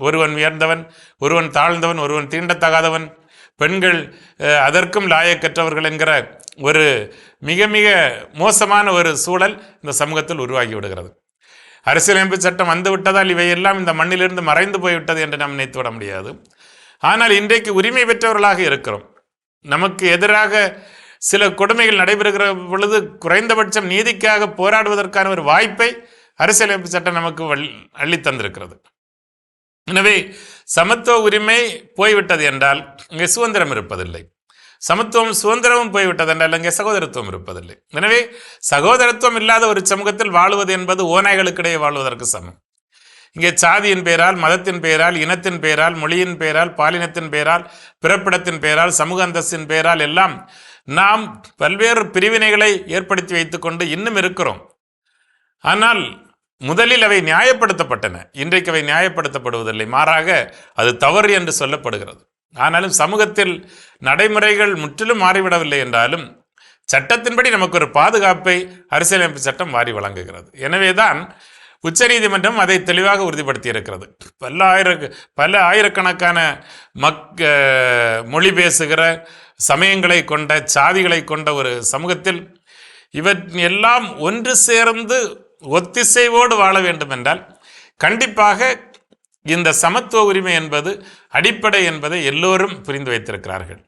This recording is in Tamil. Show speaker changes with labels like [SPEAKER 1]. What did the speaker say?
[SPEAKER 1] ஒருவன் உயர்ந்தவன் ஒருவன் தாழ்ந்தவன் ஒருவன் தீண்டத்தகாதவன். பெண்கள் அதற்கும் லாயக்கற்றவர்கள் என்கிற ஒரு மிக மிக மோசமான ஒரு சூழல் இந்த சமூகத்தில் உருவாகி விடுகிறது. அரசியலமைப்பு சட்டம் வந்து விட்டதால் இவையெல்லாம் இந்த மண்ணிலிருந்து மறைந்து போய்விட்டது என்று நாம் நினைத்து விட முடியாது. ஆனால் இன்றைக்கு உரிமை பெற்றவர்களாக இருக்கிறோம். நமக்கு எதிராக சில கொடுமைகள் நடைபெறுகிற பொழுது குறைந்தபட்சம் நீதிக்காக போராடுவதற்கான ஒரு வாய்ப்பை அரசியலமைப்பு சட்டம் நமக்கு வள்- அள்ளித்தந்திருக்கிறது. எனவே சமத்துவ உரிமை போய்விட்டது என்றால் இங்கே சுதந்திரம் இருப்பதில்லை. சமத்துவம் சுதந்திரமும் போய்விட்டது என்றால் இங்கே சகோதரத்துவம் இருப்பதில்லை. எனவே சகோதரத்துவம் இல்லாத ஒரு சமூகத்தில் வாழ்வது என்பது ஓநாய்களுக்கிடையே வாழ்வதற்கு சமம். இங்கே சாதியின் பெயரால் மதத்தின் பெயரால் இனத்தின் பெயரால் மொழியின் பெயரால் பாலினத்தின் பெயரால் பிறப்பிடத்தின் பெயரால் சமூக அந்தஸ்தின் பெயரால் எல்லாம் நாம் பல்வேறு பிரிவினைகளை ஏற்படுத்தி வைத்துக்கொண்டு இன்னும் இருக்கிறோம். ஆனால் முதலில் அவை நியாயப்படுத்தப்பட்டன. இன்றைக்கு அவை நியாயப்படுத்தப்படுவதில்லை. மாறாக அது தவறு என்று சொல்லப்படுகிறது. ஆனாலும் சமூகத்தில் நடைமுறைகள் முற்றிலும் மாறிவிடவில்லை என்றாலும் சட்டத்தின்படி நமக்கு ஒரு பாதுகாப்பை அரசியலமைப்பு சட்டம் வாரி வழங்குகிறது. எனவேதான் உச்சநீதிமன்றம் அதை தெளிவாக உறுதிப்படுத்தி இருக்கிறது பல ஆயிர பல ஆயிரக்கணக்கான மக் மொழி பேசுகிற சமயங்களை கொண்ட சாதிகளை கொண்ட ஒரு சமூகத்தில் இவற்றின் எல்லாம் ஒன்று சேர்ந்து ஒத்திசைவோடு வாழ வேண்டும் என்றால் கண்டிப்பாக இந்த சமத்துவ உரிமை என்பது அடிப்படை என்பதை எல்லோரும் புரிந்து வைத்திருக்கிறார்கள்.